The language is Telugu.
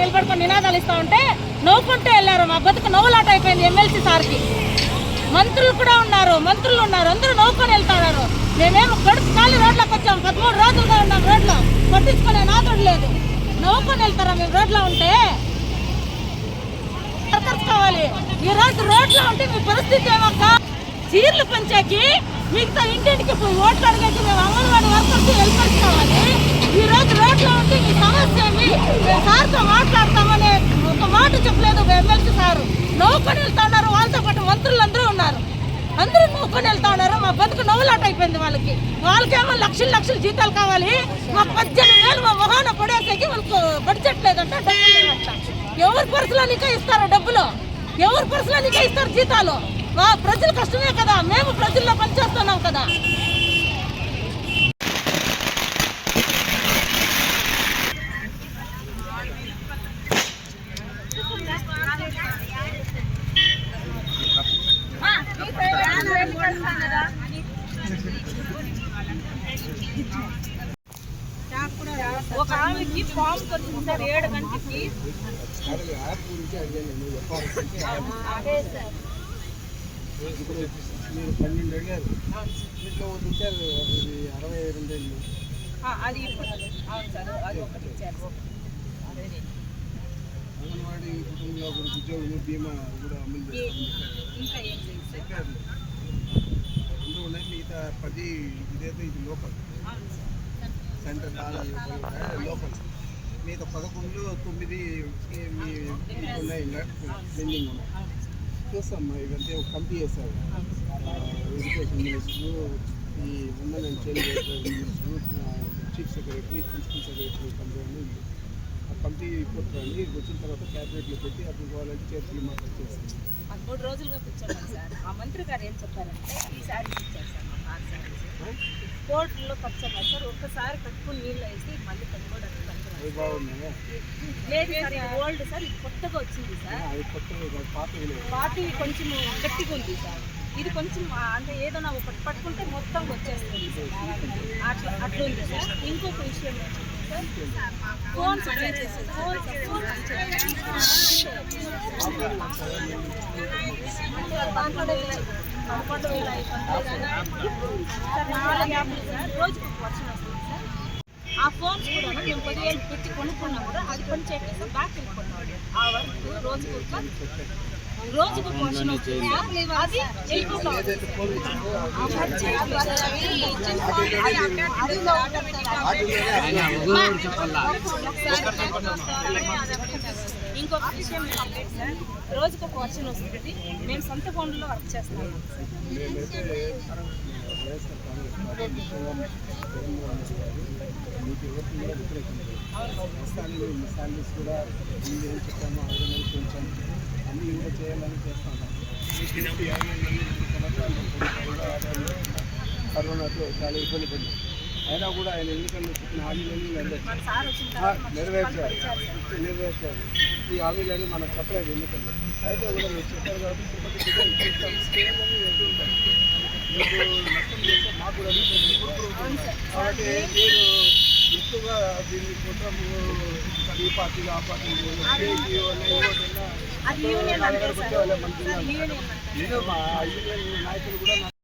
నిలబడుకొని నినాదాలు ఇస్తా ఉంటే నవ్వుకుంటూ వెళ్ళారు. మా బతుకు నవ్వులాట అయిపోయింది ఎమ్మెల్సీ సార్కి. మంత్రులు కూడా ఉన్నారు మంత్రులు ఉన్నారు. అందరూ నవ్వుకొని వెళ్తున్నారు. మేమేమో గడుపు ఖాళీ రోడ్లకు వచ్చాం. పదమూడు రోజులుగా ఉన్నాం రోడ్లో. పట్టించుకునే నాదుడు లేదు. నవ్వుకొని వెళ్తారా మేము రోడ్లో ఉంటే? వర్కర్స్ కావాలి. ఈ రోజు రోడ్లో ఉంటే మీ పరిస్థితి ఏమక్క చీరలు పంచాకి మిగతా ఇంటింటికి ఓట్లు అడిగాక మేము అంగన్వాడీ వర్కర్స్ హెల్పర్స్ కావాలి ఈ రోజు రోడ్లో ఉంటే మీ సమస్య ఏమి మేము సార్తో మాట్లాడతామని ఒక మాట చెప్పలేదు ఒక ఎమ్మెల్సీ సారు నవ్వుకొని వెళ్తా ఉన్నారు వాళ్ళతో పాటు మంత్రులు అందరూ ఉన్నారు అందరూ నవ్వుకొని వెళ్తా ఉన్నారు మా బతుకు నవ్వులాట అయిపోయింది వాళ్ళకి. వాళ్ళకేమో లక్షలు లక్షలు జీతాలు కావాలి. మా పద్దెనిమిది వేలు మా మొహాన పడేసేకి వాళ్ళకు బడ్జెట్ లేదంట డబ్బులు లేదంట. ఎవరి పర్సులో నీకే ఇస్తారు డబ్బులు? ఎవరి పర్సులో నీకే ఇస్తారు జీతాలు? మా ప్రజలు కష్టమే కదా మేము ప్రజల్లో పనిచేస్తున్నాం కదా. ఒక ఆమెకి ఫామ్ వచ్చింది సార్ ఏడు గంటకి అదే సార్. ఇప్పుడు మీరు పన్నెండు అడిగారు ఇంట్లో ఒకటి ఇచ్చారు అది అరవై రెండు ఏళ్ళు అది అవును సార్ అది ఒకటి ఇచ్చారు. అంగన్వాడీ కుటుంబంలో ఒకరికి ఉద్యోగులు బీమా కూడా అమలు చేస్తామని ఇంకా ఏం లేదు రెండు ఉన్నాయి మిగతా పది ఇదైతే ఇది లోకల్ సెంటర్ లోపల. లోకల్ మిగతా పదకొండు తొమ్మిది ఉన్నాయి ఇంకా పెండింగ్ ఉన్నాయి చూస్తాం ఇవంతా ఒక కమిటీ చేశారు. ఎడ్యుకేషన్ మినిస్టర్ ఈ women and child welfare chief secretary principal secretary committee ఉంది. ఆ కమిటీ రిపోర్ట్ వచ్చిన తర్వాత క్యాబినెట్లో పెట్టి అప్పుడు కావాలంటే చేతులు మాట్లాడి చేస్తాం అది మూడు రోజులుగా కూర్చోమని సార్. ఆ మంత్రి గారు ఏం చెప్పారంటే ఈ శారీస్ ఇచ్చారు సార్ మాకు ఆరు శారీస్ కోర్టులో అన్నారు సార్. ఒక్కసారి కట్టుకుని నీళ్ళు వేసి మళ్ళీ కట్టుకోవడానికి లేదు సార్ ఇది ఓల్డ్ సార్ ఇది కొత్తగా వచ్చింది సార్. పాతవి కొంచెం గట్టిగా ఉంది సార్. ఇది కొంచెం అంటే ఏదైనా ఒకటి పట్టుకుంటే మొత్తం వచ్చేస్తుంది సార్. అట్లా అట్లా ఉంది సార్. ఇంకొక విషయం ఏంటంటే సార్ ఫోన్ ఫోన్ ఫోన్ దాంట్లో పదకొండు ఆ ఫోన్స్ కూడా మేము పదివేలు పెట్టి కొనుక్కున్నా కూడా అది పని చేయట్లేదు బ్యాక్ వెళ్ళిపోతున్నాడు ఆ వర్క్ రోజు ఒక రోజుకు పోషణ వస్తుంది? అది ఆ ఇంకొక విషయం రోజుకు ఒక వర్షం వస్తుంది. మేము సొంత ఫోన్లో వర్క్ చేస్తాము. మేమైతే వైఎస్ఆర్ మీకు ఎవరికి కూడా వ్యతిరేకం లేదు కూడా ఏం చెప్పామో చేయాలని చేస్తా ఉన్నాం ఈ యాభై మంది రెండు సంవత్సరాలు కూడా ఆదాయంలో కరోనాతో చాలా ఇబ్బంది పడింది అయినా కూడా ఆయన ఎన్నికల్లో చెప్పిన హామీలన్నీ నెరవేర్చారు నెరవేర్చారు నెరవేర్చారు ఈ హామీలన్నీ మనకు చెప్పలేదు ఎన్నికల్లో అయితే కూడా మీరు చెప్పారు కాబట్టి మీకు నష్టం చేస్తే మాకు కూడా అడుగుతుంది కాబట్టి మీరు ఎక్కువగా దీన్ని కుట్రం ఈ పార్టీలు ఆ పార్టీలు అది యూనియన్ అంటే సార్. యూనియన్